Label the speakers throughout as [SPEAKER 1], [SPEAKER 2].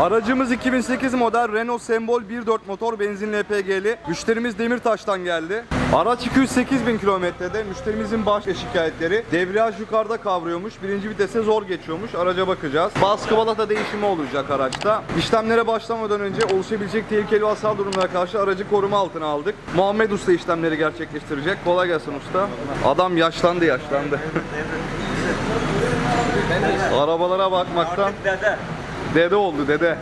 [SPEAKER 1] Aracımız 2008 model Renault Sembol 1.4 motor benzinli LPG'li. Müşterimiz Demirtaş'tan geldi. Araç 208 bin kilometrede. Müşterimizin baş şikayetleri. Debriyaj yukarıda kavruyormuş. Birinci vitese zor geçiyormuş. Araca bakacağız. Baskı balata değişimi olacak araçta. İşlemlere başlamadan önce oluşabilecek tehlikeli hasar durumlara karşı aracı koruma altına aldık. Muhammed Usta işlemleri gerçekleştirecek. Kolay gelsin usta. Adam yaşlandı yaşlandı. Arabalara bakmaktan
[SPEAKER 2] Dede.
[SPEAKER 1] Dede oldu dede.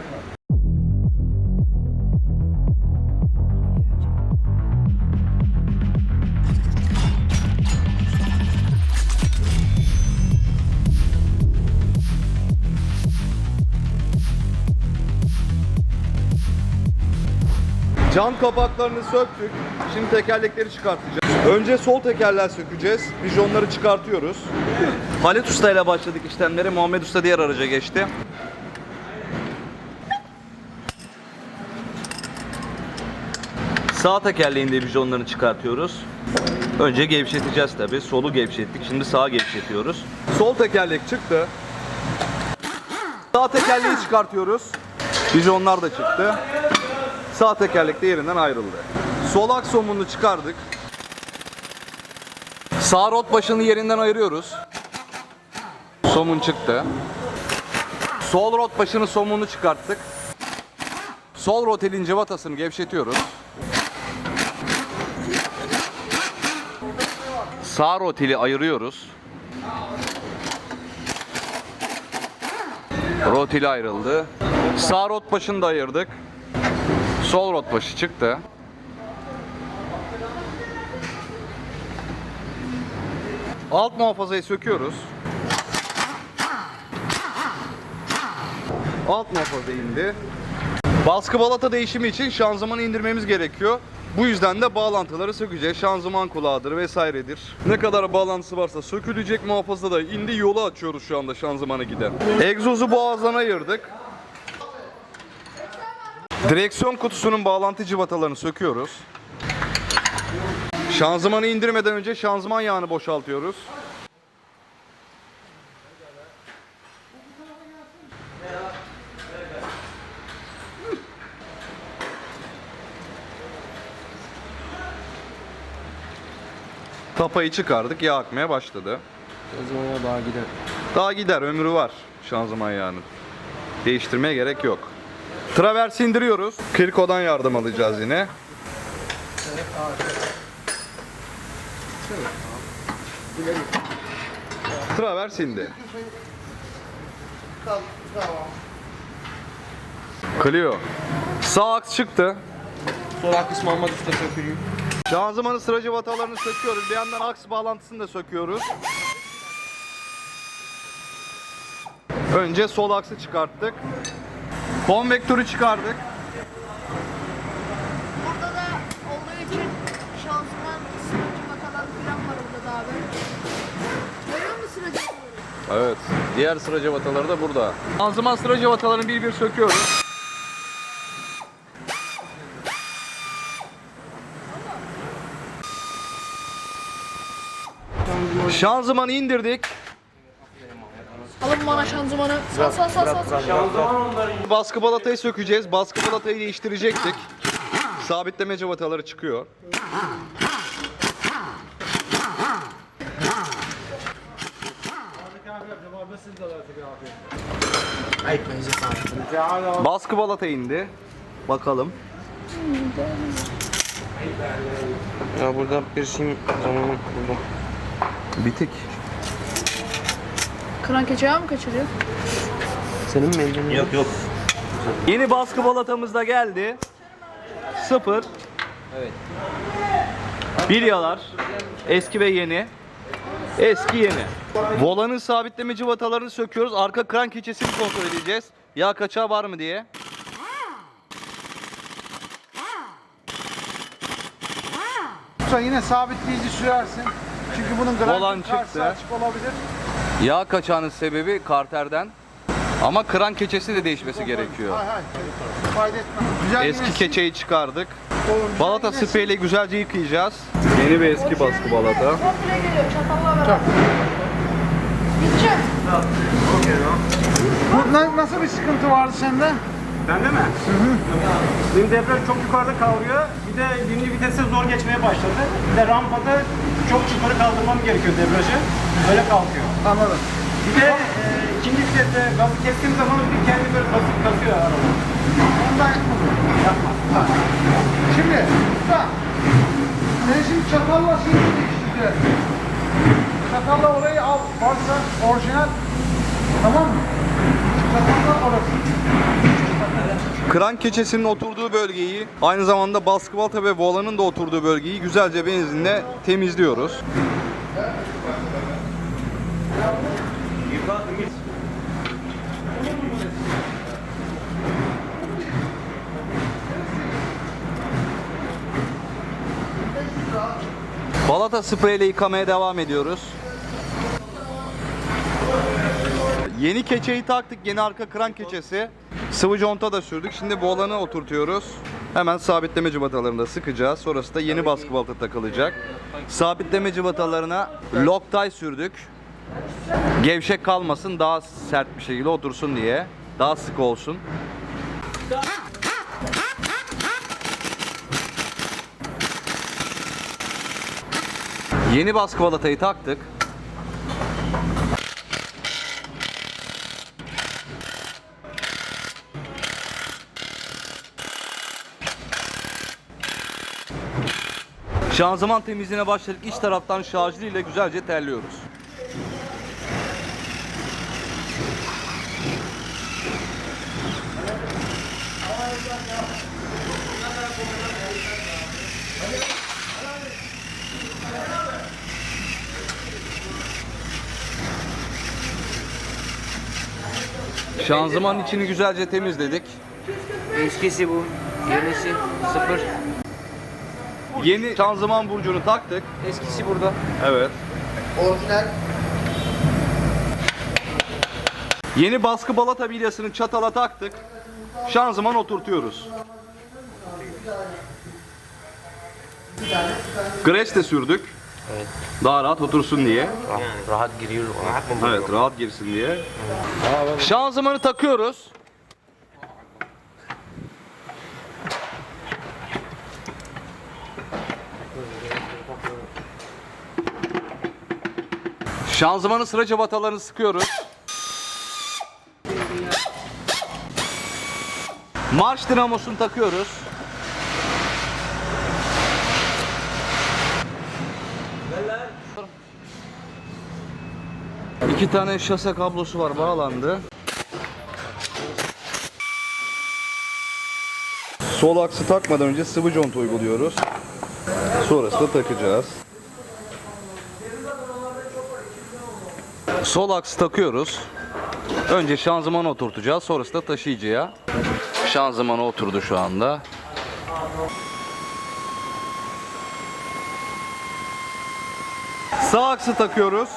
[SPEAKER 1] Cam kapaklarını söktük. Şimdi tekerlekleri çıkartacağız. Önce sol tekerler sökeceğiz. Vijonları çıkartıyoruz. Halit Usta ile başladık işlemlere. Muhammed Usta diğer araca geçti. Sağ tekerleğin de vijonlarını çıkartıyoruz. Önce gevşeteceğiz tabi. Solu gevşettik. Şimdi sağa gevşetiyoruz. Sol tekerlek çıktı. Sağ tekerleği çıkartıyoruz. Vijonlar da çıktı. Sağ tekerlek de yerinden ayrıldı. Sol aks somununu çıkardık. Sağ rot başını yerinden ayırıyoruz. Somun çıktı. Sol rot başını somunu çıkarttık. Sol rotelin cıvatasını gevşetiyoruz. Sağ roteli ayırıyoruz. Roteli ayrıldı. Sağ rot başını da ayırdık. Sol rot başı çıktı. Alt muhafazayı söküyoruz. Alt muhafaza indi. Baskı balata değişimi için şanzımanı indirmemiz gerekiyor. Bu yüzden de bağlantıları sökeceğiz. Şanzıman kulağıdır vesairedir. Ne kadar bağlantısı varsa sökülecek muhafaza da indi. Yolu açıyoruz şu anda şanzımana giden. Egzozu boğazdan ayırdık. Direksiyon kutusunun bağlantı cıvatalarını söküyoruz. Şanzımanı indirmeden önce şanzıman yağını boşaltıyoruz. Tapayı çıkardık, yağ akmaya başladı.
[SPEAKER 2] Şanzımana daha gider.
[SPEAKER 1] Daha gider, ömrü var şanzıman yağının. Değiştirmeye gerek yok. Traversi indiriyoruz. Kirko'dan yardım alacağız yine. Travers indi. Clio. Sağ aks çıktı.
[SPEAKER 2] Sol kısmı Ahmet Usta sökülüyor.
[SPEAKER 1] Şanzımanın sıra cıvatalarını söküyoruz. Bir yandan aks bağlantısını da söküyoruz. Önce sol aksı çıkarttık. Konvektörü çıkardık.
[SPEAKER 3] Burada da olduğu için şanzıman sıracı vakalar falan var burada da abi. Görüyor musun sıracı vakaları?
[SPEAKER 1] Evet. Diğer sıra cıvataları da burada. Şanzıman sıra cıvatalarını bir bir söküyoruz. Şanzımanı indirdik.
[SPEAKER 3] Alın bana şanzımanı. Sal sal sal sal.
[SPEAKER 1] Baskı balatayı sökeceğiz. Baskı balatayı değiştirecektik. Sabitleme cıvataları çıkıyor. Baskı balata indi. Bakalım.
[SPEAKER 2] Ya burada bir şey zamanı buldum.
[SPEAKER 1] Bitik.
[SPEAKER 3] Kran keçeği mi kaçırıyor?
[SPEAKER 2] Senin mi elin? Yok yok.
[SPEAKER 1] Yeni baskı balatamız da geldi. Sıfır.
[SPEAKER 2] Evet.
[SPEAKER 1] Bilyalar. Eski ve yeni. Eski yeni. Volanın sabitleme cıvatalarını söküyoruz. Arka kran keçesini kontrol edeceğiz. Yağ kaçağı var mı diye.
[SPEAKER 4] Usta yine sabitleyici sürersin. Çünkü bunun
[SPEAKER 1] Volan
[SPEAKER 4] grafik karşısı
[SPEAKER 1] çıktı.
[SPEAKER 4] açık olabilir.
[SPEAKER 1] Yağ kaçağının sebebi karterden. Ama kran keçesi de değişmesi gerekiyor.
[SPEAKER 4] Hay hay. Fayda etmez. Güzel
[SPEAKER 1] Eski
[SPEAKER 4] yine
[SPEAKER 1] keçeyi çıkardık.
[SPEAKER 4] Oğlum, güzel
[SPEAKER 1] Balata
[SPEAKER 4] yine
[SPEAKER 1] spreyle güzelce yıkayacağız. Yeni ve eski baskı balata.
[SPEAKER 3] Komple geliyor çatalla beraber. Gideceğim.
[SPEAKER 4] Bu na- nasıl bir sıkıntı vardı sende?
[SPEAKER 5] Bende mi? Benim debriyaj çok yukarıda kavruyor. Bir de birinci vitese zor geçmeye başladı. Bir de rampada çok yukarı kaldırmam gerekiyor debriyajı. Öyle kalkıyor.
[SPEAKER 4] Anladım.
[SPEAKER 5] Bir de e, ikinci viteste gazı kestiğim zaman bir kendi böyle basıp kasıyor araba.
[SPEAKER 4] Ondan.
[SPEAKER 5] Yapma.
[SPEAKER 4] Şimdi usta. Sen şimdi çatalla şeyi değiştirdi. Çatalla orayı al. Varsa orijinal. Tamam mı? Çatalla orası.
[SPEAKER 1] Krank keçesinin oturduğu bölgeyi, aynı zamanda baskı balta ve volanın da oturduğu bölgeyi güzelce benzinle temizliyoruz. Balata spreyle yıkamaya devam ediyoruz. Yeni keçeyi taktık. Yeni arka kran keçesi. Sıvı conta da sürdük. Şimdi bu olanı oturtuyoruz. Hemen sabitleme cıvatalarını da sıkacağız. Sonrası da yeni baskı balata takılacak. Sabitleme cıvatalarına Loctite sürdük. Gevşek kalmasın, daha sert bir şekilde otursun diye. Daha sık olsun. Yeni baskı balatayı taktık. Şanzıman temizliğine başladık. İç taraftan şarjlı ile güzelce terliyoruz. Şanzımanın içini güzelce temizledik.
[SPEAKER 2] Eskisi bu. Yenisi sıfır.
[SPEAKER 1] Yeni şanzıman burcunu taktık.
[SPEAKER 2] Eskisi burada.
[SPEAKER 1] Evet.
[SPEAKER 4] Orijinal.
[SPEAKER 1] Yeni baskı balata bilyasını çatala taktık. Şanzıman oturtuyoruz. Gres de sürdük.
[SPEAKER 2] Evet.
[SPEAKER 1] Daha rahat otursun diye.
[SPEAKER 2] Ah, rahat giriyor. Rahat
[SPEAKER 1] Evet, rahat girsin diye. Şanzımanı takıyoruz. Şanzımanın sıra cıvatalarını sıkıyoruz. Marş dinamosunu takıyoruz. İki tane şase kablosu var bağlandı. Sol aksı takmadan önce sıvı conta uyguluyoruz. Sonrasında takacağız. Sol aksı takıyoruz. Önce şanzımanı oturtacağız. Sonrasında taşıyıcıya. Şanzımanı oturdu şu anda. Sağ aksı takıyoruz.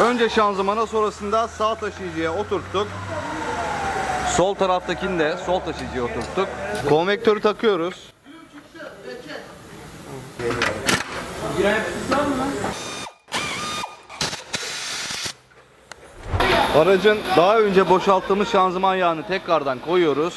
[SPEAKER 1] Önce şanzımana sonrasında sağ taşıyıcıya oturttuk. Sol taraftakini de sol taşıyıcıya oturttuk. Konvektörü takıyoruz. Aracın daha önce boşalttığımız şanzıman yağını tekrardan koyuyoruz.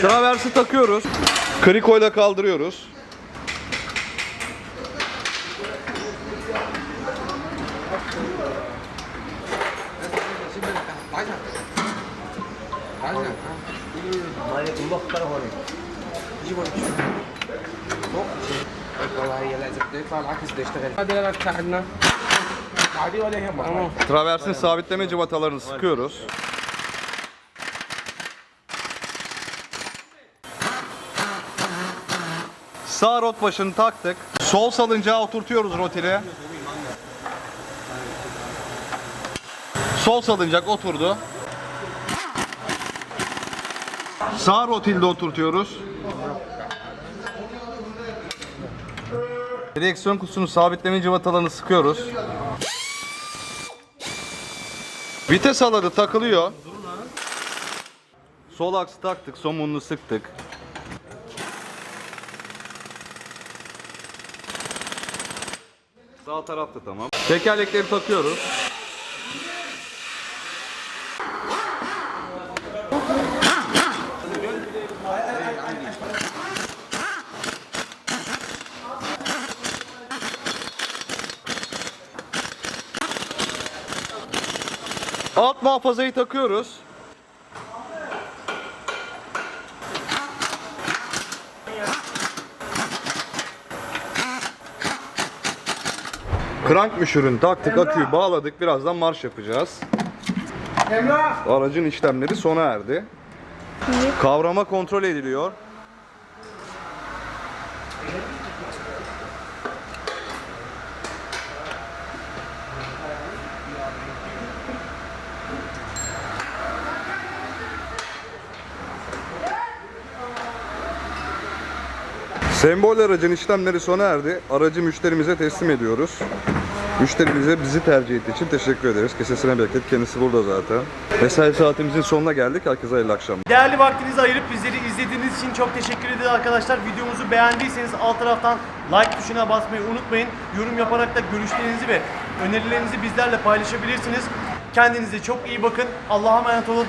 [SPEAKER 1] Traversi takıyoruz. Krikoyla kaldırıyoruz. Traversin sabitleme cıvatalarını sıkıyoruz. Sağ rot başını taktık. Sol salıncağa oturtuyoruz rotili. Sol salıncak oturdu. Sağ rotilde oturtuyoruz. Direksiyon kutusunu sabitleme cıvatalarını sıkıyoruz. Vites aladı takılıyor. Sol aksı taktık, somununu sıktık. Sağ tarafta tamam. Tekerlekleri takıyoruz. Alt muhafazayı takıyoruz. Krank müşürünü taktık, aküyü bağladık. Birazdan marş yapacağız.
[SPEAKER 4] Emrah.
[SPEAKER 1] Aracın işlemleri sona erdi. Kavrama kontrol ediliyor. Sembol aracın işlemleri sona erdi. Aracı müşterimize teslim ediyoruz. Müşterimize bizi tercih ettiği için teşekkür ederiz. Kesesine bereket. Kendisi burada zaten. Mesai saatimizin sonuna geldik. Herkese hayırlı akşamlar.
[SPEAKER 5] Değerli vaktinizi ayırıp bizleri izlediğiniz için çok teşekkür ederiz arkadaşlar. Videomuzu beğendiyseniz alt taraftan like tuşuna basmayı unutmayın. Yorum yaparak da görüşlerinizi ve önerilerinizi bizlerle paylaşabilirsiniz. Kendinize çok iyi bakın. Allah'a emanet olun.